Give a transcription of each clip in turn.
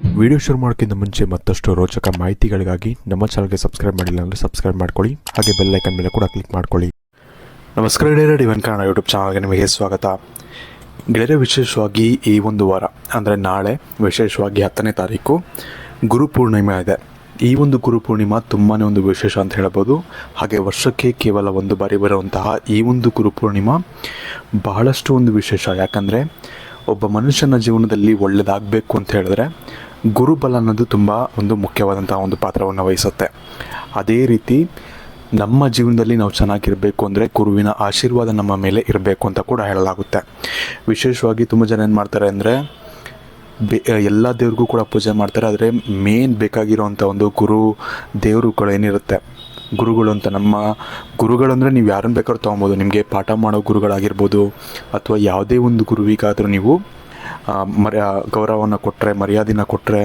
Video ಶುರು ಮಾಡೋಕ್ಕಿಂತ ಮುಂಚೆ ಮತ್ತಷ್ಟು ರೋಚಕ ಮಾಹಿತಿಗಳಿಗಾಗಿ ನಮ್ಮ ಚಾನಲ್ಗೆ ಸಬ್ಸ್ಕ್ರೈಬ್ ಮಾಡಿಲ್ಲ ಅಂದರೆ ಸಬ್ಸ್ಕ್ರೈಬ್ ಮಾಡ್ಕೊಳ್ಳಿ. ಹಾಗೆ ಬೆಲ್ ಐಕನ್ ಮೇಲೆ ಕೂಡ ಕ್ಲಿಕ್ ಮಾಡ್ಕೊಳ್ಳಿ. ನಮಸ್ಕಾರ ಡೇರ ಇವನ್ ಕನ್ನಡ ಯೂಟ್ಯೂಬ್ ಚಾನಲ್ಗೆ ನಿಮಗೆ ಸ್ವಾಗತ. ಗೆಳೆಯರ, ವಿಶೇಷವಾಗಿ ಈ ಒಂದು ವಾರ, ಅಂದರೆ ನಾಳೆ, ವಿಶೇಷವಾಗಿ ಹತ್ತನೇ ತಾರೀಕು, ಗುರು ಪೂರ್ಣಿಮೆ ಇದೆ. ಈ ಒಂದು ಗುರು ಪೂರ್ಣಿಮಾ ತುಂಬಾ ಒಂದು ವಿಶೇಷ ಅಂತ ಹೇಳ್ಬೋದು. ಹಾಗೆ ವರ್ಷಕ್ಕೆ ಕೇವಲ ಒಂದು ಬಾರಿ ಬರುವಂತಹ ಈ ಒಂದು ಗುರು ಪೂರ್ಣಿಮಾ ಬಹಳಷ್ಟು ಒಂದು ವಿಶೇಷ. ಯಾಕಂದರೆ, ಒಬ್ಬ ಮನುಷ್ಯನ ಜೀವನದಲ್ಲಿ ಒಳ್ಳೆಯದಾಗಬೇಕು ಅಂತ ಹೇಳಿದ್ರೆ ಗುರುಬಲ ಅನ್ನೋದು ತುಂಬ ಒಂದು ಮುಖ್ಯವಾದಂಥ ಒಂದು ಪಾತ್ರವನ್ನು ವಹಿಸುತ್ತೆ. ಅದೇ ರೀತಿ ನಮ್ಮ ಜೀವನದಲ್ಲಿ ನಾವು ಚೆನ್ನಾಗಿರಬೇಕು ಅಂದರೆ ಗುರುವಿನ ಆಶೀರ್ವಾದ ನಮ್ಮ ಮೇಲೆ ಇರಬೇಕು ಅಂತ ಕೂಡ ಹೇಳಲಾಗುತ್ತೆ. ವಿಶೇಷವಾಗಿ ತುಂಬ ಜನ ಏನು ಮಾಡ್ತಾರೆ ಅಂದರೆ ಬೆ, ಎಲ್ಲ ದೇವ್ರಿಗೂ ಕೂಡ ಪೂಜೆ ಮಾಡ್ತಾರೆ, ಆದರೆ ಮೇನ್ ಬೇಕಾಗಿರೋವಂಥ ಒಂದು ಗುರು ದೇವರುಗಳೇನಿರುತ್ತೆ. ಗುರುಗಳು ಅಂತ ನಮ್ಮ ಗುರುಗಳು ಅಂದರೆ ನೀವು ಯಾರನ್ನು ಬೇಕಾದ್ರೂ ತೊಗೊಬೋದು. ನಿಮಗೆ ಪಾಠ ಮಾಡೋ ಗುರುಗಳಾಗಿರ್ಬೋದು, ಅಥವಾ ಯಾವುದೇ ಒಂದು ಗುರುವಿಗಾದರೂ ನೀವು ಮರ್ಯಾ ಗೌರವವನ್ನು ಕೊಟ್ಟರೆ ಮರ್ಯಾದೆನ ಕೊಟ್ಟರೆ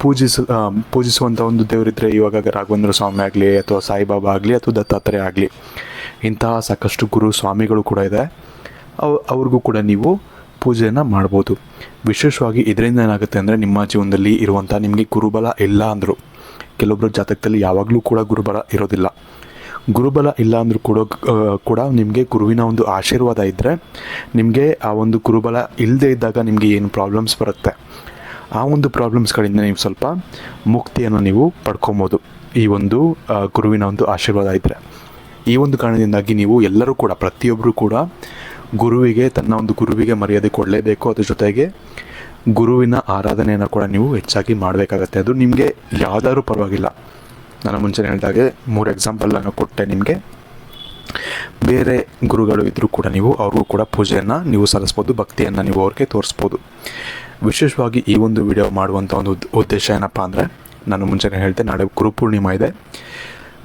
ಪೂಜಿಸ ಪೂಜಿಸುವಂಥ ಒಂದು ದೇವರಿದ್ದರೆ ಇವಾಗ ರಾಘವೇಂದ್ರ ಸ್ವಾಮಿ ಆಗಲಿ ಅಥವಾ ಸಾಯಿಬಾಬಾ ಆಗಲಿ ಅಥವಾ ದತ್ತಾತ್ರೇಯ ಆಗಲಿ, ಇಂತಹ ಸಾಕಷ್ಟು ಗುರು ಸ್ವಾಮಿಗಳು ಕೂಡ ಇದೆ. ಅವ್, ಅವ್ರಿಗೂ ಕೂಡ ನೀವು ಪೂಜೆಯನ್ನು ಮಾಡ್ಬೋದು. ವಿಶೇಷವಾಗಿ ಇದರಿಂದ ಏನಾಗುತ್ತೆ ಅಂದರೆ ನಿಮ್ಮ ಜೀವನದಲ್ಲಿ ಇರುವಂಥ ನಿಮಗೆ ಗುರುಬಲ ಇಲ್ಲ ಅಂದರು. ಕೆಲವೊಬ್ಬರ ಜಾತಕದಲ್ಲಿ ಯಾವಾಗಲೂ ಕೂಡ ಗುರುಬಲ ಇರೋದಿಲ್ಲ. ಗುರುಬಲ ಇಲ್ಲ ಅಂದರೂ ಕೂಡ ಕೂಡ ನಿಮಗೆ ಗುರುವಿನ ಒಂದು ಆಶೀರ್ವಾದ ಇದ್ದರೆ ನಿಮಗೆ ಆ ಒಂದು ಗುರುಬಲ ಇಲ್ಲದೇ ಇದ್ದಾಗ ನಿಮಗೆ ಏನು ಪ್ರಾಬ್ಲಮ್ಸ್ ಬರುತ್ತೆ. ಆ ಒಂದು ಪ್ರಾಬ್ಲಮ್ಸ್ಗಳಿಂದ ನೀವು ಸ್ವಲ್ಪ ಮುಕ್ತಿಯನ್ನು ನೀವು ಪಡ್ಕೊಬೋದು. ಈ ಒಂದು ಗುರುವಿನ ಒಂದು ಆಶೀರ್ವಾದ ಇದ್ದರೆ ಈ ಒಂದು ಕಾರಣದಿಂದಾಗಿ ನೀವು ಎಲ್ಲರೂ ಕೂಡ ಪ್ರತಿಯೊಬ್ಬರು ಕೂಡ ಗುರುವಿಗೆ, ತನ್ನ ಒಂದು ಗುರುವಿಗೆ ಮರ್ಯಾದೆ ಕೊಡಲೇಬೇಕು. ಅದ್ರ ಜೊತೆಗೆ ಗುರುವಿನ ಆರಾಧನೆಯನ್ನು ಕೂಡ ನೀವು ಹೆಚ್ಚಾಗಿ ಮಾಡಬೇಕಾಗತ್ತೆ. ಅದು ನಿಮಗೆ ಯಾವುದಾದ್ರೂ ಪರವಾಗಿಲ್ಲ. ನಾನು ಮುಂಚೆ ಹೇಳಿದಾಗೆ ಮೂರು ಎಕ್ಸಾಂಪಲ್ ನಾನು ಕೊಟ್ಟೆ ನಿಮಗೆ. ಬೇರೆ ಗುರುಗಳು ಇದ್ದರೂ ಕೂಡ ನೀವು ಅವ್ರಿಗೂ ಕೂಡ ಪೂಜೆಯನ್ನು ನೀವು ಸಲ್ಲಿಸ್ಬೋದು, ಭಕ್ತಿಯನ್ನು ನೀವು ಅವ್ರಿಗೆ ತೋರಿಸ್ಬೋದು. ವಿಶೇಷವಾಗಿ ಈ ಒಂದು ವಿಡಿಯೋ ಮಾಡುವಂಥ ಒಂದು ಉದ್ದೇಶ ಏನಪ್ಪ ಅಂದರೆ, ನಾನು ಮುಂಚೆನೇ ಹೇಳಿದೆ, ನಾಳೆ ಗುರುಪೂರ್ಣಿಮಾ ಇದೆ.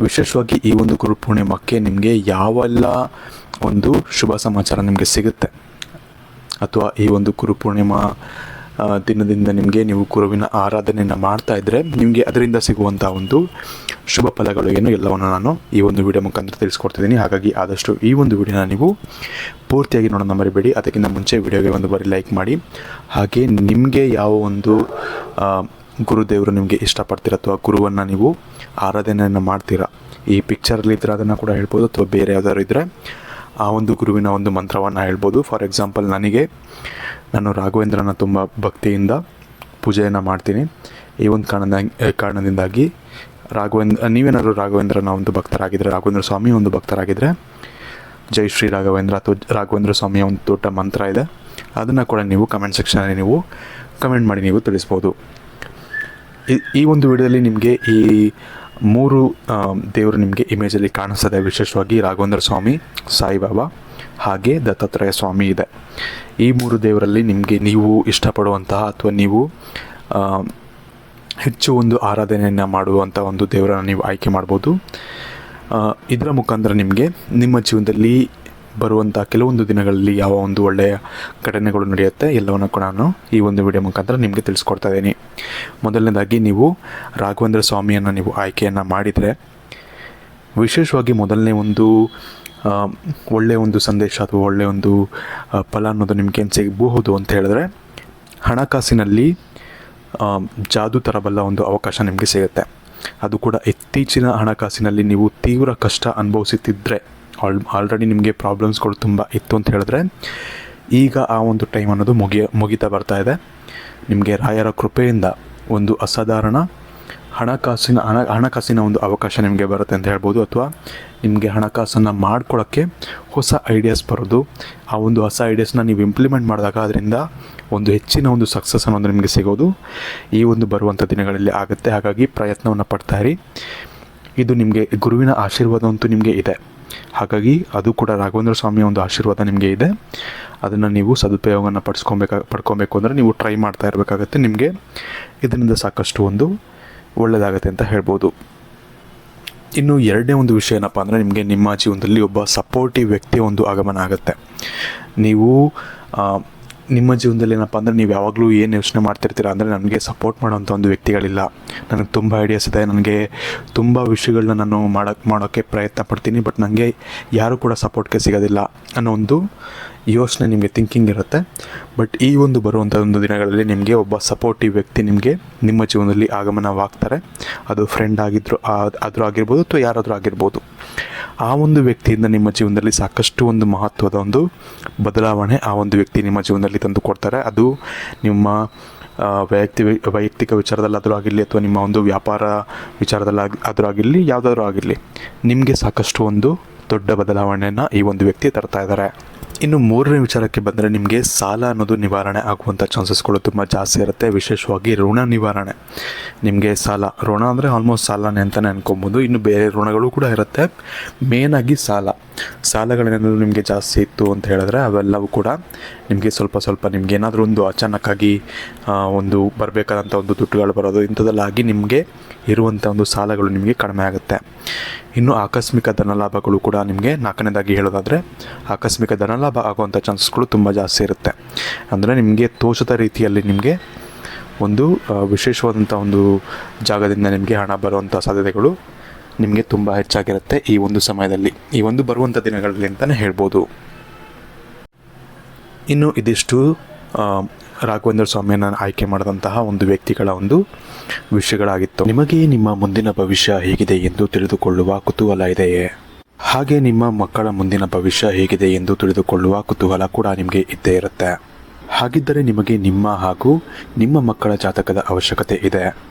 ವಿಶೇಷವಾಗಿ ಈ ಒಂದು ಗುರುಪೂರ್ಣಿಮಕ್ಕೆ ನಿಮಗೆ ಯಾವೆಲ್ಲ ಒಂದು ಶುಭ ಸಮಾಚಾರ ನಿಮಗೆ ಸಿಗುತ್ತೆ? ಅಥವಾ ಈ ಒಂದು ಗುರುಪೂರ್ಣಿಮಾ ದಿನದಿಂದ ನಿಮಗೆ ನೀವು ಗುರುವಿನ ಆರಾಧನೆಯನ್ನು ಮಾಡ್ತಾ ಇದ್ದರೆ ನಿಮಗೆ ಅದರಿಂದ ಸಿಗುವಂಥ ಒಂದು ಶುಭ ಫಲಗಳು ಏನು ಎಲ್ಲವನ್ನು ನಾನು ಈ ಒಂದು ವಿಡಿಯೋ ಮುಖಾಂತರ ತಿಳಿಸ್ಕೊಡ್ತಿದ್ದೀನಿ. ಹಾಗಾಗಿ ಆದಷ್ಟು ಈ ಒಂದು ವಿಡಿಯೋನ ನೀವು ಪೂರ್ತಿಯಾಗಿ ನೋಡೋಣ ಮರಿಬೇಡಿ. ಅದಕ್ಕಿಂತ ಮುಂಚೆ ವಿಡಿಯೋಗೆ ಒಂದು ಬಾರಿ ಲೈಕ್ ಮಾಡಿ. ಹಾಗೆ ನಿಮಗೆ ಯಾವ ಒಂದು ಗುರುದೇವರು ನಿಮಗೆ ಇಷ್ಟಪಡ್ತೀರ ಅಥವಾ ಗುರುವನ್ನು ನೀವು ಆರಾಧನೆಯನ್ನು ಮಾಡ್ತೀರಾ? ಈ ಪಿಕ್ಚರಲ್ಲಿ ಇದ್ರೆ ಅದನ್ನು ಕೂಡ ಹೇಳ್ಬೋದು ಅಥವಾ ಬೇರೆ ಯಾವ್ದಾದ್ರು ಇದ್ದರೆ ಆ ಒಂದು ಗುರುವಿನ ಒಂದು ಮಂತ್ರವನ್ನು ಹೇಳ್ಬೋದು. ಫಾರ್ ಎಕ್ಸಾಂಪಲ್ ನನಗೆ, ನಾನು ರಾಘವೇಂದ್ರನ ತುಂಬ ಭಕ್ತಿಯಿಂದ ಪೂಜೆಯನ್ನು ಮಾಡ್ತೀನಿ. ಈ ಒಂದು ಕಾರಣದ, ಕಾರಣದಿಂದಾಗಿ ರಾಘವೇಂದ್ರ, ನೀವೇನಾದರೂ ರಾಘವೇಂದ್ರನ ಒಂದು ಭಕ್ತರಾಗಿದ್ದರೆ ರಾಘವೇಂದ್ರ ಸ್ವಾಮಿ ಒಂದು ಭಕ್ತರಾಗಿದ್ದರೆ ಜೈ ಶ್ರೀ ರಾಘವೇಂದ್ರ ಅಥವಾ ರಾಘವೇಂದ್ರ ಸ್ವಾಮಿಯ ಒಂದು ದೊಡ್ಡ ಮಂತ್ರ ಇದೆ. ಅದನ್ನು ಕೂಡ ನೀವು ಕಮೆಂಟ್ ಸೆಕ್ಷನಲ್ಲಿ ನೀವು ಕಮೆಂಟ್ ಮಾಡಿ ನೀವು ತಿಳಿಸ್ಬೋದು. ಈ- ಈ ಒಂದು ವಿಡಿಯೋದಲ್ಲಿ ನಿಮಗೆ ಈ ಮೂರು ದೇವರು ನಿಮಗೆ ಇಮೇಜಲ್ಲಿ ಕಾಣಿಸ್ತದೆ. ವಿಶೇಷವಾಗಿ ರಾಘವೇಂದ್ರ ಸ್ವಾಮಿ, ಸಾಯಿಬಾಬಾ, ಹಾಗೆ ದತ್ತಾತ್ರೇಯ ಸ್ವಾಮಿ ಇದೆ. ಈ ಮೂರು ದೇವರಲ್ಲಿ ನಿಮಗೆ ನೀವು ಇಷ್ಟಪಡುವಂತಹ ಅಥವಾ ನೀವು ಹೆಚ್ಚು ಒಂದು ಆರಾಧನೆಯನ್ನು ಮಾಡುವಂಥ ಒಂದು ದೇವರನ್ನು ನೀವು ಆಯ್ಕೆ ಮಾಡ್ಬೋದು. ಇದರ ಮುಖಾಂತರ ನಿಮಗೆ ನಿಮ್ಮ ಜೀವನದಲ್ಲಿ ಬರುವಂಥ ಕೆಲವೊಂದು ದಿನಗಳಲ್ಲಿ ಯಾವ ಒಂದು ಒಳ್ಳೆಯ ಘಟನೆಗಳು ನಡೆಯುತ್ತೆ ಎಲ್ಲವನ್ನು ಕೂಡ ನಾನು ಈ ಒಂದು ವಿಡಿಯೋ ಮುಖಾಂತರ ನಿಮಗೆ ತಿಳಿಸ್ಕೊಡ್ತಾ ಇದ್ದೀನಿ. ಮೊದಲನೇದಾಗಿ ನೀವು ರಾಘವೇಂದ್ರ ಸ್ವಾಮಿಯನ್ನು ನೀವು ಆಯ್ಕೆಯನ್ನು ಮಾಡಿದರೆ ವಿಶೇಷವಾಗಿ ಮೊದಲನೇ ಒಂದು ಒಳ್ಳೆಯ ಒಂದು ಸಂದೇಶ ಅಥವಾ ಒಳ್ಳೆಯ ಒಂದು ಫಲ ಅನ್ನೋದು ನಿಮಗೆ ಸಿಗಬಹುದು ಅಂತ ಹೇಳಿದ್ರೆ ಹಣಕಾಸಿನಲ್ಲಿ ಜಾದು ತರಬಲ್ಲ ಒಂದು ಅವಕಾಶ ನಿಮಗೆ ಸಿಗುತ್ತೆ. ಅದು ಕೂಡ ಇತ್ತೀಚಿನ ಹಣಕಾಸಿನಲ್ಲಿ ನೀವು ತೀವ್ರ ಕಷ್ಟ ಅನುಭವಿಸುತ್ತಿದ್ದರೆ ಆಲ್ ಆಲ್ರೆಡಿ ನಿಮಗೆ ಪ್ರಾಬ್ಲಮ್ಸ್ಗಳು ತುಂಬ ಇತ್ತು ಅಂತ ಹೇಳಿದ್ರೆ, ಈಗ ಆ ಒಂದು ಟೈಮ್ ಅನ್ನೋದು ಮುಗಿಯ, ಮುಗಿತಾ ಬರ್ತಾ ಇದೆ. ನಿಮಗೆ ರಾಯರ ಕೃಪೆಯಿಂದ ಒಂದು ಅಸಾಧಾರಣ ಹಣಕಾಸಿನ, ಹಣ, ಹಣಕಾಸಿನ ಒಂದು ಅವಕಾಶ ನಿಮಗೆ ಬರುತ್ತೆ ಅಂತ ಹೇಳ್ಬೋದು, ಅಥವಾ ನಿಮಗೆ ಹಣಕಾಸನ್ನು ಮಾಡ್ಕೊಳ್ಳೋಕ್ಕೆ ಹೊಸ ಐಡಿಯಾಸ್ ಬರೋದು. ಆ ಒಂದು ಹೊಸ ಐಡಿಯಾಸ್ನ ನೀವು ಇಂಪ್ಲಿಮೆಂಟ್ ಮಾಡಿದಾಗ ಅದರಿಂದ ಒಂದು ಹೆಚ್ಚಿನ ಒಂದು ಸಕ್ಸಸ್ ಅನ್ನೋದು ನಿಮಗೆ ಸಿಗೋದು. ಈ ಒಂದು ಬರುವಂಥ ದಿನಗಳಲ್ಲಿ ಆಗುತ್ತೆ. ಹಾಗಾಗಿ ಪ್ರಯತ್ನವನ್ನು ಪಡ್ತಾ ಇರಿ. ಇದು ನಿಮಗೆ ಗುರುವಿನ ಆಶೀರ್ವಾದ ಅಂತೂ ನಿಮಗೆ ಇದೆ. ಹಾಗಾಗಿ ಅದು ಕೂಡ ರಾಘವೇಂದ್ರ ಸ್ವಾಮಿಯ ಒಂದು ಆಶೀರ್ವಾದ ನಿಮಗೆ ಇದೆ. ಅದನ್ನು ನೀವು ಸದುಪಯೋಗವನ್ನು ಪಡಿಸ್ಕೊಬೇಕಾ, ಪಡ್ಕೊಬೇಕು ಅಂದರೆ ನೀವು ಟ್ರೈ ಮಾಡ್ತಾ ಇರಬೇಕಾಗತ್ತೆ ನಿಮಗೆ. ಇದರಿಂದ ಸಾಕಷ್ಟು ಒಂದು ಒಳ್ಳೆಯದಾಗತ್ತೆ ಅಂತ ಹೇಳ್ಬೋದು. ಇನ್ನು ಎರಡನೇ ಒಂದು ವಿಷಯ ಏನಪ್ಪ ಅಂದರೆ ನಿಮಗೆ ನಿಮ್ಮ ಜೀವನದಲ್ಲಿ ಒಬ್ಬ ಸಪೋರ್ಟಿವ್ ವ್ಯಕ್ತಿಯ ಒಂದು ಆಗಮನ ಆಗುತ್ತೆ. ನೀವು ನಿಮ್ಮ ಜೀವನದಲ್ಲಿ ಏನಪ್ಪ ಅಂದರೆ ನೀವು ಯಾವಾಗಲೂ ಏನು ಯೋಚನೆ ಮಾಡ್ತಿರ್ತೀರ ಅಂದರೆ ನನಗೆ ಸಪೋರ್ಟ್ ಮಾಡೋಂಥ ಒಂದು ವ್ಯಕ್ತಿಗಳಿಲ್ಲ. ನನಗೆ ತುಂಬ ಐಡಿಯಾಸ್ ಇದೆ, ನನಗೆ ತುಂಬ ವಿಷಯಗಳನ್ನ ನಾನು ಮಾಡೋಕ್ಕೆ ಮಾಡೋಕ್ಕೆ ಪ್ರಯತ್ನ ಪಡ್ತೀನಿ ಬಟ್ ನನಗೆ ಯಾರೂ ಕೂಡ ಸಪೋರ್ಟ್ಗೆ ಸಿಗೋದಿಲ್ಲ ಅನ್ನೋ ಒಂದು ಯೋಚನೆ ನಿಮಗೆ ಥಿಂಕಿಂಗ್ ಇರುತ್ತೆ. ಬಟ್ ಈ ಒಂದು ಬರುವಂಥ ಒಂದು ದಿನಗಳಲ್ಲಿ ನಿಮಗೆ ಒಬ್ಬ ಸಪೋರ್ಟಿವ್ ವ್ಯಕ್ತಿ ನಿಮಗೆ ನಿಮ್ಮ ಜೀವನದಲ್ಲಿ ಆಗಮನವಾಗ್ತಾರೆ. ಅದು ಫ್ರೆಂಡ್ ಆಗಿದ್ದರು ಆದರೂ ಆಗಿರ್ಬೋದು ಅಥವಾ ಯಾರಾದರೂ ಆಗಿರ್ಬೋದು. ಆ ಒಂದು ವ್ಯಕ್ತಿಯಿಂದ ನಿಮ್ಮ ಜೀವನದಲ್ಲಿ ಸಾಕಷ್ಟು ಒಂದು ಮಹತ್ವದ ಒಂದು ಬದಲಾವಣೆ ಆ ಒಂದು ವ್ಯಕ್ತಿ ನಿಮ್ಮ ಜೀವನದಲ್ಲಿ ತಂದು ಕೊಡ್ತಾರೆ. ಅದು ನಿಮ್ಮ ವೈಯಕ್ತಿ, ವೈಯಕ್ತಿಕ ವಿಚಾರದಲ್ಲಾದರೂ ಆಗಿರಲಿ ಅಥವಾ ನಿಮ್ಮ ಒಂದು ವ್ಯಾಪಾರ ವಿಚಾರದಲ್ಲಾಗಿ, ಆದರೂ ಆಗಿರಲಿ, ಯಾವುದಾದ್ರೂ ಆಗಿರಲಿ, ನಿಮಗೆ ಸಾಕಷ್ಟು ಒಂದು ದೊಡ್ಡ ಬದಲಾವಣೆಯನ್ನು ಈ ಒಂದು ವ್ಯಕ್ತಿ ತರ್ತಾ ಇದ್ದಾರೆ. ಇನ್ನು ಮೂರನೇ ವಿಚಾರಕ್ಕೆ ಬಂದರೆ ನಿಮಗೆ ಸಾಲ ಅನ್ನೋದು ನಿವಾರಣೆ ಆಗುವಂಥ ಚಾನ್ಸಸ್ಗಳು ತುಂಬ ಜಾಸ್ತಿ ಇರುತ್ತೆ. ವಿಶೇಷವಾಗಿ ಋಣ ನಿವಾರಣೆ. ನಿಮಗೆ ಸಾಲ, ಋಣ ಅಂದರೆ ಆಲ್ಮೋಸ್ಟ್ ಸಾಲನೇ ಅಂತಲೇ ಅನ್ಕೊಬೋದು. ಇನ್ನು ಬೇರೆ ಋಣಗಳು ಕೂಡ ಇರುತ್ತೆ. ಮೇನಾಗಿ ಸಾಲ. ಸಾಲಗಳೇನಾದರೂ ನಿಮಗೆ ಜಾಸ್ತಿ ಇತ್ತು ಅಂತ ಹೇಳಿದ್ರೆ ಅವೆಲ್ಲವೂ ಕೂಡ ನಿಮಗೆ ಸ್ವಲ್ಪ ಸ್ವಲ್ಪ ನಿಮ್ಗೆ ಏನಾದರೂ ಒಂದು ಅಚಾನಕ್ಕಾಗಿ ಒಂದು ಬರಬೇಕಾದಂಥ ಒಂದು ದುಡ್ಡುಗಳು ಬರೋದು, ಇಂಥದ್ದಲ್ಲಾಗಿ ನಿಮಗೆ ಇರುವಂಥ ಒಂದು ಸಾಲಗಳು ನಿಮಗೆ ಕಡಿಮೆ ಆಗುತ್ತೆ. ಇನ್ನು ಆಕಸ್ಮಿಕ ಧನಲಾಭಗಳು ಕೂಡ ನಿಮಗೆ ನಾಲ್ಕನೇದಾಗಿ ಹೇಳೋದಾದರೆ, ಆಕಸ್ಮಿಕ ಧನಲಾಭ ಆಗುವಂಥ ಚಾನ್ಸಸ್ಗಳು ತುಂಬ ಜಾಸ್ತಿ ಇರುತ್ತೆ. ಅಂದರೆ ನಿಮಗೆ ತೋಚದ ರೀತಿಯಲ್ಲಿ ನಿಮಗೆ ಒಂದು ವಿಶೇಷವಾದಂಥ ಒಂದು ಜಾಗದಿಂದ ನಿಮಗೆ ಹಣ ಬರುವಂಥ ಸಾಧ್ಯತೆಗಳು ನಿಮಗೆ ತುಂಬ ಹೆಚ್ಚಾಗಿರುತ್ತೆ ಈ ಒಂದು ಸಮಯದಲ್ಲಿ. ಈ ಒಂದು ಬರುವಂಥ ದಿನಗಳಲ್ಲಿ ಅಂತಲೇ ಹೇಳ್ಬೋದು. ಇನ್ನು ಇದಿಷ್ಟು ರಾಘವೇಂದ್ರ ಸ್ವಾಮಿಯನ್ನು ಆಯ್ಕೆ ಮಾಡಿದಂತಹ ಒಂದು ವ್ಯಕ್ತಿಗಳ ಒಂದು ವಿಷಯಗಳಾಗಿತ್ತು. ನಿಮಗೆ ನಿಮ್ಮ ಮುಂದಿನ ಭವಿಷ್ಯ ಹೇಗಿದೆ ಎಂದು ತಿಳಿದುಕೊಳ್ಳುವ ಕುತೂಹಲ ಇದೆಯೇ? ಹಾಗೆ ನಿಮ್ಮ ಮಕ್ಕಳ ಮುಂದಿನ ಭವಿಷ್ಯ ಹೇಗಿದೆ ಎಂದು ತಿಳಿದುಕೊಳ್ಳುವ ಕುತೂಹಲ ಕೂಡ ನಿಮಗೆ ಇದ್ದೇ ಇರುತ್ತೆ. ಹಾಗಿದ್ದರೆ ನಿಮಗೆ ನಿಮ್ಮ ಹಾಗೂ ನಿಮ್ಮ ಮಕ್ಕಳ ಜಾತಕದ ಅವಶ್ಯಕತೆ ಇದೆ.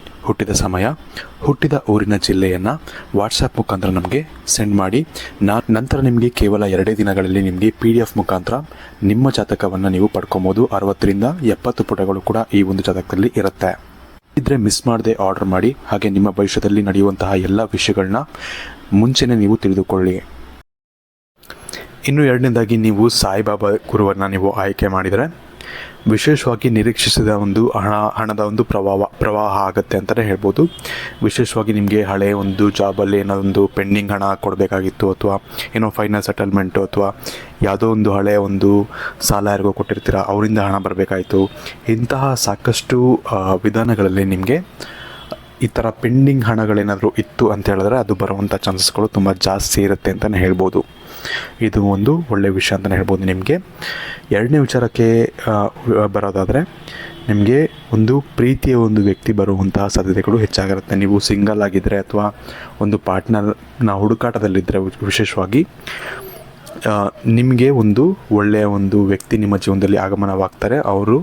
ಹುಟ್ಟಿದ ಸಮಯ, ಹುಟ್ಟಿದ ಊರಿನ ಜಿಲ್ಲೆಯನ್ನು ವಾಟ್ಸಪ್ ಮುಖಾಂತರ ನಮಗೆ ಸೆಂಡ್ ಮಾಡಿ. ನಾ, ನಂತರ ನಿಮಗೆ ಕೇವಲ ಎರಡೇ ದಿನಗಳಲ್ಲಿ ನಿಮಗೆ ಪಿ ಡಿ ಎಫ್ ಮುಖಾಂತರ ನಿಮ್ಮ ಜಾತಕವನ್ನು ನೀವು ಪಡ್ಕೊಬೋದು. ಅರವತ್ತರಿಂದ ಎಪ್ಪತ್ತು ಪುಟಗಳು ಕೂಡ ಈ ಒಂದು ಜಾತಕದಲ್ಲಿ ಇರುತ್ತೆ. ಇದ್ರೆ ಮಿಸ್ ಮಾಡದೆ ಆರ್ಡರ್ ಮಾಡಿ, ಹಾಗೆ ನಿಮ್ಮ ಭವಿಷ್ಯದಲ್ಲಿ ನಡೆಯುವಂತಹ ಎಲ್ಲ ವಿಷಯಗಳನ್ನ ಮುಂಚೆನೇ ನೀವು ತಿಳಿದುಕೊಳ್ಳಿ. ಇನ್ನು ಎರಡನೇದಾಗಿ ನೀವು ಸಾಯಿಬಾಬಾ ಗುರುವನ್ನು ನೀವು ಆಯ್ಕೆ ಮಾಡಿದರೆ ವಿಶೇಷವಾಗಿ ನಿರೀಕ್ಷಿಸಿದ ಒಂದು ಹಣ, ಹಣದ ಒಂದು ಪ್ರವಾಹ ಪ್ರವಾಹ ಆಗುತ್ತೆ ಅಂತಲೇ ಹೇಳ್ಬೋದು. ವಿಶೇಷವಾಗಿ ನಿಮಗೆ ಹಳೆ ಒಂದು ಜಾಬಲ್ಲಿ ಏನೋ ಒಂದು ಪೆಂಡಿಂಗ್ ಹಣ ಕೊಡಬೇಕಾಗಿತ್ತು ಅಥವಾ ಏನೋ ಫೈನಲ್ ಸೆಟಲ್ಮೆಂಟು ಅಥವಾ ಯಾವುದೋ ಒಂದು ಹಳೆಯ ಒಂದು ಸಾಲ ಯಾರಿಗೋ ಕೊಟ್ಟಿರ್ತೀರ, ಅವರಿಂದ ಹಣ ಬರಬೇಕಾಯಿತು. ಇಂತಹ ಸಾಕಷ್ಟು ವಿಧಾನಗಳಲ್ಲಿ ನಿಮಗೆ ಈ ಥರ ಪೆಂಡಿಂಗ್ ಹಣಗಳೇನಾದರೂ ಇತ್ತು ಅಂತ ಹೇಳಿದ್ರೆ ಅದು ಬರುವಂಥ ಚಾನ್ಸಸ್ಗಳು ತುಂಬ ಜಾಸ್ತಿ ಇರುತ್ತೆ ಅಂತಲೇ ಹೇಳ್ಬೋದು. ಇದು ಒಂದು ಒಳ್ಳೆಯ ವಿಷಯ ಅಂತಲೇ ಹೇಳ್ಬೋದು ನಿಮಗೆ. ಎರಡನೇ ವಿಚಾರಕ್ಕೆ ಬರೋದಾದರೆ, ನಿಮಗೆ ಒಂದು ಪ್ರೀತಿಯ ಒಂದು ವ್ಯಕ್ತಿ ಬರುವಂತಹ ಸಾಧ್ಯತೆಗಳು ಹೆಚ್ಚಾಗಿರುತ್ತೆ. ನೀವು ಸಿಂಗಲ್ ಆಗಿದ್ದರೆ ಅಥವಾ ಒಂದು ಪಾರ್ಟ್ನರ್ನ ಹುಡುಕಾಟದಲ್ಲಿದ್ದರೆ ವಿಶೇಷವಾಗಿ ನಿಮಗೆ ಒಂದು ಒಳ್ಳೆಯ ಒಂದು ವ್ಯಕ್ತಿ ನಿಮ್ಮ ಜೀವನದಲ್ಲಿ ಆಗಮನವಾಗ್ತಾರೆ. ಅವರು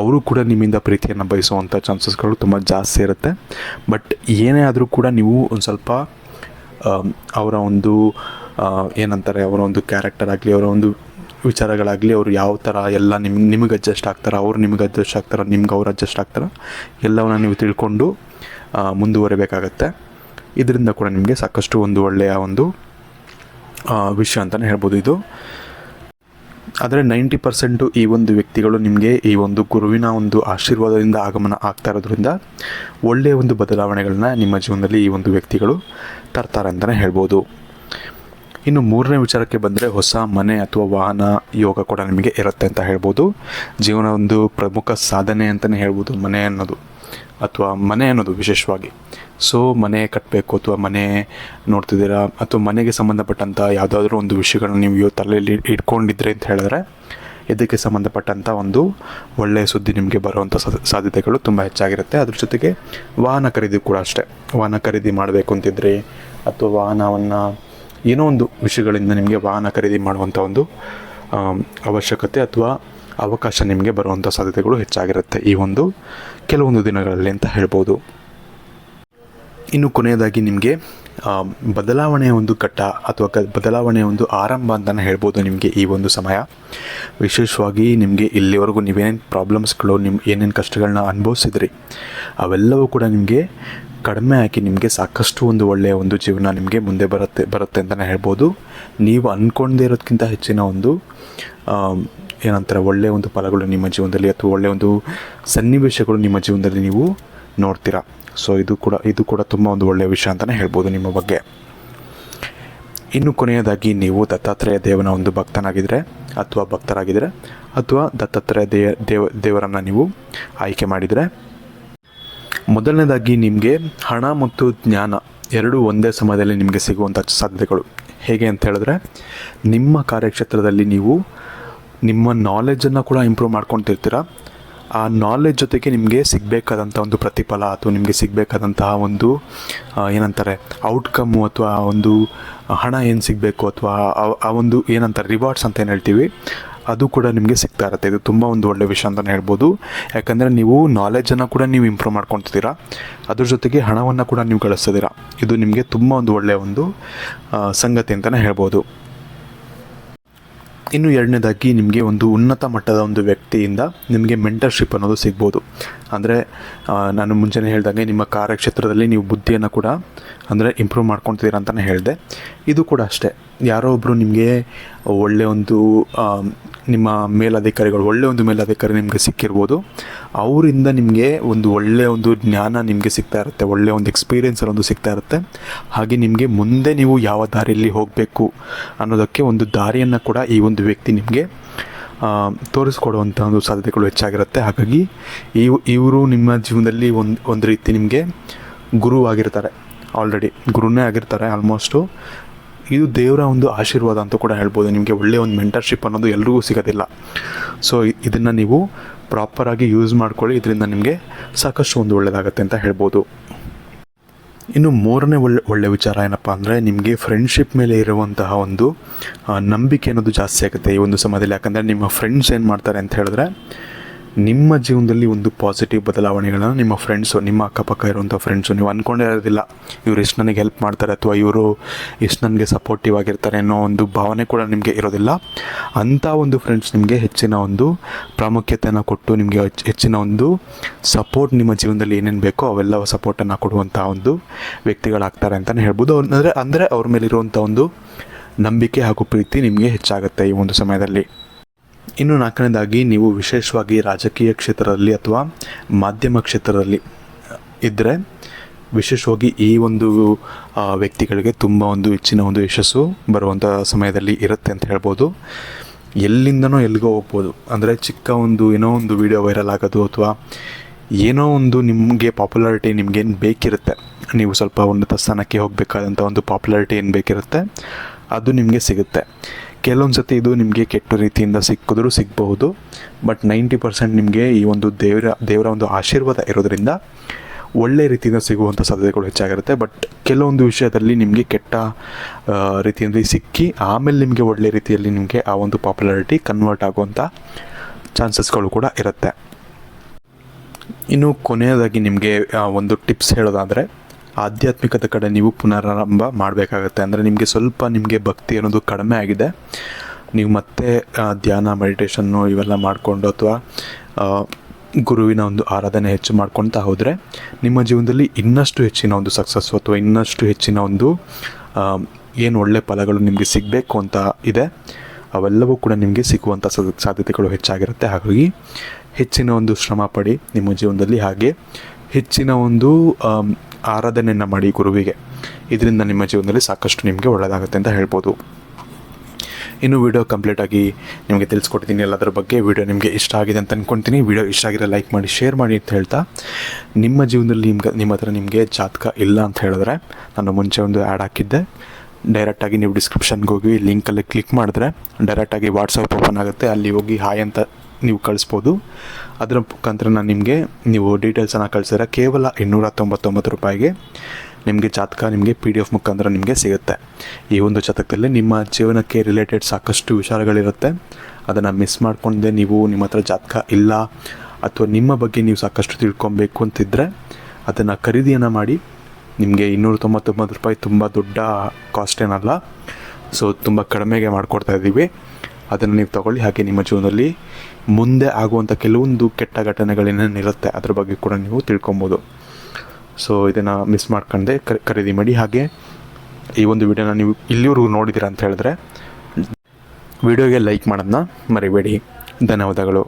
ಅವರು ಕೂಡ ನಿಮ್ಮಿಂದ ಪ್ರೀತಿಯನ್ನು ಬಯಸುವಂಥ ಚಾನ್ಸಸ್ಗಳು ತುಂಬ ಜಾಸ್ತಿ ಇರುತ್ತೆ. ಬಟ್ ಏನೇ ಆದರೂ ಕೂಡ ನೀವು ಒಂದು ಸ್ವಲ್ಪ ಅವರ ಒಂದು ಏನಂತಾರೆ, ಅವರ ಒಂದು ಕ್ಯಾರೆಕ್ಟರ್ ಆಗಲಿ, ಅವರ ಒಂದು ವಿಚಾರಗಳಾಗಲಿ, ಅವರು ಯಾವ ಥರ ಎಲ್ಲ ನಿಮ್ಗೆ ನಿಮಗೆ ಅಡ್ಜಸ್ಟ್ ಆಗ್ತಾರೆ, ಅವ್ರು ನಿಮಗೆ ಅಡ್ಜಸ್ಟ್ ಆಗ್ತಾರೆ, ನಿಮ್ಗೆ ಅವ್ರು ಅಡ್ಜಸ್ಟ್ ಆಗ್ತಾರೆ, ಎಲ್ಲವನ್ನ ನೀವು ತಿಳ್ಕೊಂಡು ಮುಂದುವರಿಬೇಕಾಗತ್ತೆ. ಇದರಿಂದ ಕೂಡ ನಿಮಗೆ ಸಾಕಷ್ಟು ಒಂದು ಒಳ್ಳೆಯ ಒಂದು ವಿಷಯ ಅಂತಲೇ ಹೇಳ್ಬೋದು ಇದು. ಆದರೆ ನೈಂಟಿ ಪರ್ಸೆಂಟು ಈ ಒಂದು ವ್ಯಕ್ತಿಗಳು ನಿಮಗೆ ಈ ಒಂದು ಗುರುವಿನ ಒಂದು ಆಶೀರ್ವಾದದಿಂದ ಆಗಮನ ಆಗ್ತಾ ಇರೋದ್ರಿಂದ ಒಳ್ಳೆಯ ಒಂದು ಬದಲಾವಣೆಗಳನ್ನ ನಿಮ್ಮ ಜೀವನದಲ್ಲಿ ಈ ಒಂದು ವ್ಯಕ್ತಿಗಳು ತರ್ತಾರೆ ಅಂತಲೇ ಹೇಳ್ಬೋದು. ಇನ್ನು ಮೂರನೇ ವಿಚಾರಕ್ಕೆ ಬಂದರೆ ಹೊಸ ಮನೆ ಅಥವಾ ವಾಹನ ಯೋಗ ಕೂಡ ನಿಮಗೆ ಇರುತ್ತೆ ಅಂತ ಹೇಳ್ಬೋದು. ಜೀವನ ಒಂದು ಪ್ರಮುಖ ಸಾಧನೆ ಅಂತಲೇ ಹೇಳ್ಬೋದು ಮನೆ ಅನ್ನೋದು ಅಥವಾ ಮನೆ ಅನ್ನೋದು ವಿಶೇಷವಾಗಿ. ಸೊ ಮನೆ ಕಟ್ಟಬೇಕು ಅಥವಾ ಮನೆ ನೋಡ್ತಿದ್ದೀರಾ? ಅಥವಾ ಮನೆಗೆ ಸಂಬಂಧಪಟ್ಟಂಥ ಯಾವುದಾದ್ರೂ ಒಂದು ವಿಷಯಗಳನ್ನ ನೀವು ತಲೆಯಲ್ಲಿ ಇಟ್ಕೊಂಡಿದ್ರೆ ಅಂತ ಹೇಳಿದ್ರೆ ಇದಕ್ಕೆ ಸಂಬಂಧಪಟ್ಟಂಥ ಒಂದು ಒಳ್ಳೆಯ ಸುದ್ದಿ ನಿಮಗೆ ಬರುವಂಥ ಸಾಧ್ಯತೆಗಳು ತುಂಬ ಹೆಚ್ಚಾಗಿರುತ್ತೆ. ಅದ್ರ ಜೊತೆಗೆ ವಾಹನ ಖರೀದಿ ಕೂಡ ಅಷ್ಟೇ. ವಾಹನ ಖರೀದಿ ಮಾಡಬೇಕು ಅಂತಿದ್ರೆ ಅಥವಾ ವಾಹನವನ್ನು ಏನೋ ಒಂದು ವಿಷಯಗಳಿಂದ ನಿಮಗೆ ವಾಹನ ಖರೀದಿ ಮಾಡುವಂಥ ಒಂದು ಅವಶ್ಯಕತೆ ಅಥವಾ ಅವಕಾಶ ನಿಮಗೆ ಬರುವಂಥ ಸಾಧ್ಯತೆಗಳು ಹೆಚ್ಚಾಗಿರುತ್ತೆ ಈ ಒಂದು ಕೆಲವೊಂದು ದಿನಗಳಲ್ಲಿ ಅಂತ ಹೇಳ್ಬೋದು. ಇನ್ನು ಕೊನೆಯದಾಗಿ ನಿಮಗೆ ಬದಲಾವಣೆಯ ಒಂದು ಘಟ್ಟ ಅಥವಾ ಕ, ಬದಲಾವಣೆಯ ಒಂದು ಆರಂಭ ಅಂತಲೇ ಹೇಳ್ಬೋದು ನಿಮಗೆ ಈ ಒಂದು ಸಮಯ. ವಿಶೇಷವಾಗಿ ನಿಮಗೆ ಇಲ್ಲಿವರೆಗೂ ನೀವೇನೇನು ಪ್ರಾಬ್ಲಮ್ಸ್ಗಳು ನಿಮ್ಮ ಏನೇನು ಕಷ್ಟಗಳನ್ನ ಅನುಭವಿಸಿದ್ರಿ, ಅವೆಲ್ಲವೂ ಕೂಡ ನಿಮಗೆ ಕಡಿಮೆ ಹಾಕಿ ನಿಮಗೆ ಸಾಕಷ್ಟು ಒಂದು ಒಳ್ಳೆಯ ಒಂದು ಜೀವನ ನಿಮಗೆ ಮುಂದೆ ಬರುತ್ತೆ ಬರುತ್ತೆ ಅಂತಲೇ ಹೇಳ್ಬೋದು. ನೀವು ಅಂದ್ಕೊಂಡೇ ಇರೋದಕ್ಕಿಂತ ಹೆಚ್ಚಿನ ಒಂದು ಏನಂತಾರೆ ಒಳ್ಳೆಯ ಒಂದು ಫಲಗಳು ನಿಮ್ಮ ಜೀವನದಲ್ಲಿ ಅಥವಾ ಒಳ್ಳೆಯ ಒಂದು ಸನ್ನಿವೇಶಗಳು ನಿಮ್ಮ ಜೀವನದಲ್ಲಿ ನೀವು ನೋಡ್ತೀರಾ. ಸೊ ಇದು ಕೂಡ ಇದು ಕೂಡ ತುಂಬ ಒಂದು ಒಳ್ಳೆಯ ವಿಷಯ ಅಂತಲೇ ಹೇಳ್ಬೋದು ನಿಮ್ಮ ಬಗ್ಗೆ. ಇನ್ನು ಕೊನೆಯದಾಗಿ ನೀವು ದತ್ತಾತ್ರೇಯ ದೇವನ ಒಂದು ಭಕ್ತನಾಗಿದ್ದರೆ ಅಥವಾ ಭಕ್ತರಾಗಿದ್ದರೆ ಅಥವಾ ದತ್ತಾತ್ರೇಯ ದೇವ, ದೇವರನ್ನು ನೀವು ಆಯ್ಕೆ ಮಾಡಿದರೆ ಮೊದಲನೇದಾಗಿ ನಿಮಗೆ ಹಣ ಮತ್ತು ಜ್ಞಾನ ಎರಡೂ ಒಂದೇ ಸಮಯದಲ್ಲಿ ನಿಮಗೆ ಸಿಗುವಂಥ ಸಾಧ್ಯತೆಗಳು. ಹೇಗೆ ಅಂತ ಹೇಳಿದ್ರೆ, ನಿಮ್ಮ ಕಾರ್ಯಕ್ಷೇತ್ರದಲ್ಲಿ ನೀವು ನಿಮ್ಮ ನಾಲೆಜನ್ನು ಕೂಡ ಇಂಪ್ರೂವ್ ಮಾಡ್ಕೊತಿರ್ತೀರ. ಆ ನಾಲೆಜ್ ಜೊತೆಗೆ ನಿಮಗೆ ಸಿಗಬೇಕಾದಂಥ ಒಂದು ಪ್ರತಿಫಲ ಅಥವಾ ನಿಮಗೆ ಸಿಗಬೇಕಾದಂತಹ ಒಂದು ಏನಂತಾರೆ ಔಟ್ಕಮ್ಮು ಅಥವಾ ಒಂದು ಹಣ ಏನು ಸಿಗಬೇಕು ಅಥವಾ ಆ ಒಂದು ಏನಂತಾರೆ ರಿವಾರ್ಡ್ಸ್ ಅಂತ ಏನು ಹೇಳ್ತೀವಿ ಅದು ಕೂಡ ನಿಮಗೆ ಸಿಗ್ತಾ ಇರುತ್ತೆ. ಇದು ತುಂಬ ಒಂದು ಒಳ್ಳೆಯ ವಿಷಯ ಅಂತಲೇ ಹೇಳ್ಬೋದು. ಯಾಕಂದರೆ ನೀವು ನಾಲೆಜನ್ನು ಕೂಡ ನೀವು ಇಂಪ್ರೂವ್ ಮಾಡ್ಕೊತಿದ್ದೀರಾ ಅದ್ರ ಜೊತೆಗೆ ಹಣವನ್ನು ಕೂಡ ನೀವು ಗಳಿಸ್ತಿದ್ದೀರಾ. ಇದು ನಿಮಗೆ ತುಂಬ ಒಂದು ಒಳ್ಳೆಯ ಒಂದು ಸಂಗತಿ ಅಂತಲೇ ಹೇಳ್ಬೋದು. ಇನ್ನು ಎರಡನೇದಾಗಿ ನಿಮಗೆ ಒಂದು ಉನ್ನತ ಮಟ್ಟದ ಒಂದು ವ್ಯಕ್ತಿಯಿಂದ ನಿಮಗೆ ಮೆಂಟರ್ಶಿಪ್ ಅನ್ನೋದು ಸಿಗ್ಬೋದು. ಅಂದರೆ ನಾನು ಮುಂಚೆನೇ ಹೇಳ್ದಂಗೆ ನಿಮ್ಮ ಕಾರ್ಯಕ್ಷೇತ್ರದಲ್ಲಿ ನೀವು ಬುದ್ಧಿಯನ್ನು ಕೂಡ, ಅಂದರೆ ಇಂಪ್ರೂವ್ ಮಾಡ್ಕೊತಿದ್ದೀರ ಅಂತಲೇ ಹೇಳಿದೆ. ಇದು ಕೂಡ ಅಷ್ಟೇ. ಯಾರೋ ಒಬ್ಬರು ನಿಮಗೆ ಒಳ್ಳೆಯ ಒಂದು ನಿಮ್ಮ ಮೇಲಧಿಕಾರಿಗಳು ಒಳ್ಳೆಯ ಒಂದು ಮೇಲಧಿಕಾರಿ ನಿಮಗೆ ಸಿಕ್ಕಿರ್ಬೋದು. ಅವರಿಂದ ನಿಮಗೆ ಒಂದು ಒಳ್ಳೆಯ ಒಂದು ಜ್ಞಾನ ನಿಮಗೆ ಸಿಗ್ತಾ ಇರುತ್ತೆ ಒಳ್ಳೆಯ ಒಂದು ಎಕ್ಸ್ಪೀರಿಯೆನ್ಸ್ ಅನ್ನೋದು ಸಿಗ್ತಾ ಇರುತ್ತೆ. ಹಾಗೆ ನಿಮಗೆ ಮುಂದೆ ನೀವು ಯಾವ ದಾರಿಯಲ್ಲಿ ಹೋಗಬೇಕು ಅನ್ನೋದಕ್ಕೆ ಒಂದು ದಾರಿಯನ್ನು ಕೂಡ ಈ ಒಂದು ವ್ಯಕ್ತಿ ನಿಮಗೆ ತೋರಿಸ್ಕೊಡುವಂಥ ಒಂದು ಸಾಧ್ಯತೆಗಳು ಹೆಚ್ಚಾಗಿರುತ್ತೆ. ಹಾಗಾಗಿ ಇವು, ಇವರು ನಿಮ್ಮ ಜೀವನದಲ್ಲಿ ಒಂದು ಒಂದು ರೀತಿ ನಿಮಗೆ ಗುರು ಆಗಿರ್ತಾರೆ ಆಲ್ರೆಡಿ ಗುರುನೇ ಆಗಿರ್ತಾರೆ ಆಲ್ಮೋಸ್ಟು ಇದು ದೇವರ ಒಂದು ಆಶೀರ್ವಾದ ಅಂತ ಕೂಡ ಹೇಳ್ಬೋದು. ನಿಮಗೆ ಒಳ್ಳೆಯ ಒಂದು ಮೆಂಟರ್ಶಿಪ್ ಅನ್ನೋದು ಎಲ್ರಿಗೂ ಸಿಗೋದಿಲ್ಲ. ಸೊ ಇದನ್ನು ನೀವು ಪ್ರಾಪರಾಗಿ ಯೂಸ್ ಮಾಡ್ಕೊಳ್ಳಿ. ಇದರಿಂದ ನಿಮಗೆ ಸಾಕಷ್ಟು ಒಂದು ಒಳ್ಳೆಯದಾಗತ್ತೆ ಅಂತ ಹೇಳ್ಬೋದು. ಇನ್ನು ಮೂರನೇ ಒಳ್ಳೆ ಒಳ್ಳೆ ವಿಚಾರ ಏನಪ್ಪ ಅಂದರೆ, ನಿಮಗೆ ಫ್ರೆಂಡ್ಶಿಪ್ ಮೇಲೆ ಇರುವಂತಹ ಒಂದು ನಂಬಿಕೆ ಅನ್ನೋದು ಜಾಸ್ತಿ ಆಗುತ್ತೆ ಈ ಒಂದು ಸಮಯದಲ್ಲಿ ಯಾಕಂದರೆ ನಿಮ್ಮ ಫ್ರೆಂಡ್ಸ್ ಏನು ಮಾಡ್ತಾರೆ ಅಂತ ಹೇಳಿದ್ರೆ ನಿಮ್ಮ ಜೀವನದಲ್ಲಿ ಒಂದು ಪಾಸಿಟಿವ್ ಬದಲಾವಣೆಗಳನ್ನು ನಿಮ್ಮ ಫ್ರೆಂಡ್ಸು ನಿಮ್ಮ ಅಕ್ಕಪಕ್ಕ ಇರುವಂಥ ಫ್ರೆಂಡ್ಸು ನೀವು ಅಂದ್ಕೊಂಡೇ ಇರೋದಿಲ್ಲ. ಇವ್ರು ಎಷ್ಟು ನನಗೆ ಹೆಲ್ಪ್ ಮಾಡ್ತಾರೆ ಅಥವಾ ಇವರು ಎಷ್ಟು ನನಗೆ ಸಪೋರ್ಟಿವ್ ಆಗಿರ್ತಾರೆ ಅನ್ನೋ ಒಂದು ಭಾವನೆ ಕೂಡ ನಿಮಗೆ ಇರೋದಿಲ್ಲ. ಅಂಥ ಒಂದು ಫ್ರೆಂಡ್ಸ್ ನಿಮಗೆ ಹೆಚ್ಚಿನ ಒಂದು ಪ್ರಾಮುಖ್ಯತೆಯನ್ನು ಕೊಟ್ಟು ನಿಮಗೆ ಹೆಚ್ಚ್- ಹೆಚ್ಚಿನ ಒಂದು ಸಪೋರ್ಟ್ ನಿಮ್ಮ ಜೀವನದಲ್ಲಿ ಏನೇನು ಬೇಕೋ ಅವೆಲ್ಲ ಸಪೋರ್ಟನ್ನು ಕೊಡುವಂಥ ಒಂದು ವ್ಯಕ್ತಿಗಳಾಗ್ತಾರೆ ಅಂತಲೇ ಹೇಳ್ಬೋದು. ಅಂದರೆ ಅಂದರೆ ಅವ್ರ ಮೇಲಿರುವಂಥ ಒಂದು ನಂಬಿಕೆ ಹಾಗೂ ಪ್ರೀತಿ ನಿಮಗೆ ಹೆಚ್ಚಾಗುತ್ತೆ ಈ ಒಂದು ಸಮಯದಲ್ಲಿ. ಇನ್ನು ನಾಲ್ಕನೇದಾಗಿ ನೀವು ವಿಶೇಷವಾಗಿ ರಾಜಕೀಯ ಕ್ಷೇತ್ರದಲ್ಲಿ ಅಥವಾ ಮಾಧ್ಯಮ ಕ್ಷೇತ್ರದಲ್ಲಿ ಇದ್ದರೆ ವಿಶೇಷವಾಗಿ ಈ ಒಂದು ವ್ಯಕ್ತಿಗಳಿಗೆ ತುಂಬ ಒಂದು ಹೆಚ್ಚಿನ ಒಂದು ಯಶಸ್ಸು ಬರುವಂಥ ಸಮಯದಲ್ಲಿ ಇರುತ್ತೆ ಅಂತ ಹೇಳ್ಬೋದು. ಎಲ್ಲಿಂದನೋ ಎಲ್ಲಿಗೋ ಹೋಗ್ಬೋದು. ಅಂದರೆ ಚಿಕ್ಕ ಒಂದು ಏನೋ ಒಂದು ವಿಡಿಯೋ ವೈರಲ್ ಆಗೋದು ಅಥವಾ ಏನೋ ಒಂದು ನಿಮಗೆ ಪಾಪ್ಯುಲಾರಿಟಿ ನಿಮಗೇನು ಬೇಕಿರುತ್ತೆ. ನೀವು ಸ್ವಲ್ಪ ಉನ್ನತ ಸ್ಥಾನಕ್ಕೆ ಹೋಗಬೇಕಾದಂಥ ಒಂದು ಪಾಪ್ಯುಲಾರಿಟಿ ಏನು ಬೇಕಿರುತ್ತೆ, ಅದು ನಿಮಗೆ ಸಿಗುತ್ತೆ. ಕೆಲವೊಂದು ಸತಿ ಇದು ನಿಮಗೆ ಕೆಟ್ಟ ರೀತಿಯಿಂದ ಸಿಕ್ಕಿದ್ರೂ ಸಿಗಬಹುದು, ಬಟ್ ನೈಂಟಿ ಪರ್ಸೆಂಟ್ ನಿಮಗೆ ಈ ಒಂದು ದೇವರ ದೇವರ ಒಂದು ಆಶೀರ್ವಾದ ಇರೋದರಿಂದ ಒಳ್ಳೆ ರೀತಿಯಿಂದ ಸಿಗುವಂಥ ಸಾಧ್ಯತೆಗಳು ಹೆಚ್ಚಾಗಿರುತ್ತೆ. ಬಟ್ ಕೆಲವೊಂದು ವಿಷಯದಲ್ಲಿ ನಿಮಗೆ ಕೆಟ್ಟ ರೀತಿಯಲ್ಲಿ ಸಿಕ್ಕಿ ಆಮೇಲೆ ನಿಮಗೆ ಒಳ್ಳೆ ರೀತಿಯಲ್ಲಿ ನಿಮಗೆ ಆ ಒಂದು ಪಾಪ್ಯುಲಾರಿಟಿ ಕನ್ವರ್ಟ್ ಆಗುವಂಥ ಚಾನ್ಸಸ್ಗಳು ಕೂಡ ಇರುತ್ತೆ. ಇನ್ನು ಕೊನೆಯದಾಗಿ ನಿಮಗೆ ಒಂದು ಟಿಪ್ಸ್ ಹೇಳೋದಾದರೆ ಆಧ್ಯಾತ್ಮಿಕತೆ ಕಡೆ ನೀವು ಪುನರಾರಂಭ ಮಾಡಬೇಕಾಗತ್ತೆ. ಅಂದರೆ ನಿಮಗೆ ಸ್ವಲ್ಪ ನಿಮಗೆ ಭಕ್ತಿ ಅನ್ನೋದು ಕಡಿಮೆ ಆಗಿದೆ. ನೀವು ಮತ್ತೆ ಧ್ಯಾನ ಮೆಡಿಟೇಷನ್ನು ಇವೆಲ್ಲ ಮಾಡಿಕೊಂಡು ಅಥವಾ ಗುರುವಿನ ಒಂದು ಆರಾಧನೆ ಹೆಚ್ಚು ಮಾಡ್ಕೊಳ್ತಾ ಹೋದರೆ ನಿಮ್ಮ ಜೀವನದಲ್ಲಿ ಇನ್ನಷ್ಟು ಹೆಚ್ಚಿನ ಒಂದು ಸಕ್ಸಸ್ಸು ಅಥವಾ ಇನ್ನಷ್ಟು ಹೆಚ್ಚಿನ ಒಂದು ಏನು ಒಳ್ಳೆ ಫಲಗಳು ನಿಮಗೆ ಸಿಗಬೇಕು ಅಂತ ಇದೆ, ಅವೆಲ್ಲವೂ ಕೂಡ ನಿಮಗೆ ಸಿಗುವಂಥ ಸಾಧ್ಯ- ಸಾಧ್ಯತೆಗಳು ಹೆಚ್ಚಾಗಿರುತ್ತೆ. ಹಾಗಾಗಿ ಹೆಚ್ಚಿನ ಒಂದು ಶ್ರಮ ಪಡಿ ನಿಮ್ಮ ಜೀವನದಲ್ಲಿ. ಹಾಗೆ ಹೆಚ್ಚಿನ ಒಂದು ಆರಾಧನೆಯನ್ನು ಮಾಡಿ ಗುರುವಿಗೆ. ಇದರಿಂದ ನಿಮ್ಮ ಜೀವನದಲ್ಲಿ ಸಾಕಷ್ಟು ನಿಮಗೆ ಒಳ್ಳೆಯದಾಗುತ್ತೆ ಅಂತ ಹೇಳ್ಬೋದು. ಇನ್ನು ವಿಡಿಯೋ ಕಂಪ್ಲೀಟಾಗಿ ನಿಮಗೆ ತಿಳಿಸ್ಕೊಟ್ಟಿದ್ದೀನಿ. ಎಲ್ಲದರ ಬಗ್ಗೆ ವಿಡಿಯೋ ನಿಮಗೆ ಇಷ್ಟ ಆಗಿದೆ ಅಂತ ಅಂದ್ಕೊತೀನಿ ವಿಡಿಯೋ ಇಷ್ಟ ಆಗಿರೋ ಲೈಕ್ ಮಾಡಿ, ಶೇರ್ ಮಾಡಿ ಅಂತ ಹೇಳ್ತಾ. ನಿಮ್ಮ ಜೀವನದಲ್ಲಿ ನಿಮ್ಗೆ, ನಿಮ್ಮ ಹತ್ರ ನಿಮಗೆ ಜಾತಕ ಇಲ್ಲ ಅಂತ ಹೇಳಿದ್ರೆ ನಾನು ಮುಂಚೆ ಒಂದು ಆ್ಯಡ್ ಹಾಕಿದ್ದೆ. ಡೈರೆಕ್ಟಾಗಿ ನೀವು ಡಿಸ್ಕ್ರಿಪ್ಷನ್ಗೆ ಹೋಗಿ ಲಿಂಕಲ್ಲಿ ಕ್ಲಿಕ್ ಮಾಡಿದ್ರೆ ಡೈರೆಕ್ಟಾಗಿ ವಾಟ್ಸಪ್ ಓಪನ್ ಆಗುತ್ತೆ. ಅಲ್ಲಿ ಹೋಗಿ ಹಾಯ್ ಅಂತ ನೀವು ಕಳಿಸ್ಬೋದು. ಅದರ ಮುಖಾಂತರ ನಾನು ನಿಮಗೆ ನೀವು ಡೀಟೇಲ್ಸನ್ನು ಕಳಿಸಿದ್ರೆ ಕೇವಲ ಇನ್ನೂರ ತೊಂಬತ್ತೊಂಬತ್ತು ರೂಪಾಯಿಗೆ ನಿಮಗೆ ಜಾತಕ, ನಿಮಗೆ ಪಿ ಡಿ ಎಫ್ ಮುಖಾಂತರ ನಿಮಗೆ ಸಿಗುತ್ತೆ. ಈ ಒಂದು ಜಾತಕದಲ್ಲಿ ನಿಮ್ಮ ಜೀವನಕ್ಕೆ ರಿಲೇಟೆಡ್ ಸಾಕಷ್ಟು ವಿಚಾರಗಳಿರುತ್ತೆ. ಅದನ್ನು ಮಿಸ್ ಮಾಡ್ಕೊಂಡೆ ನೀವು ನಿಮ್ಮ ಹತ್ರ ಜಾತಕ ಇಲ್ಲ ಅಥವಾ ನಿಮ್ಮ ಬಗ್ಗೆ ನೀವು ಸಾಕಷ್ಟು ತಿಳ್ಕೊಬೇಕು ಅಂತಿದ್ದರೆ ಅದನ್ನು ಖರೀದಿಯನ್ನು ಮಾಡಿ ನಿಮಗೆ ಇನ್ನೂರ ತೊಂಬತ್ತೊಂಬತ್ತು ರೂಪಾಯಿ ತುಂಬ ದೊಡ್ಡ ಕಾಸ್ಟ್ ಏನಲ್ಲ. ಸೊ ತುಂಬ ಕಡಿಮೆಗೆ ಮಾಡಿಕೊಡ್ತಾ ಇದ್ದೀವಿ. ಅದನ್ನು ನೀವು ತಗೊಳ್ಳಿ, ಹಾಗೆ ನಿಮ್ಮ ಜೀವನದಲ್ಲಿ ಮುಂದೆ ಆಗುವಂಥ ಕೆಲವೊಂದು ಕೆಟ್ಟ ಘಟನೆಗಳೇನೇನಿರುತ್ತೆ ಅದ್ರ ಬಗ್ಗೆ ಕೂಡ ನೀವು ತಿಳ್ಕೊಬೋದು. ಸೊ ಇದನ್ನು ಮಿಸ್ ಮಾಡ್ಕೊಂಡೆ ಖರೀದಿ ಮಾಡಿ. ಹಾಗೆ, ಈ ಒಂದು ವಿಡಿಯೋನ ನೀವು ಇಲ್ಲಿವರೆಗೂ ನೋಡಿದ್ದೀರಾ ಅಂತ ಹೇಳಿದ್ರೆ, ವಿಡಿಯೋಗೆ ಲೈಕ್ ಮಾಡೋದನ್ನ ಮರಿಬೇಡಿ. ಧನ್ಯವಾದಗಳು.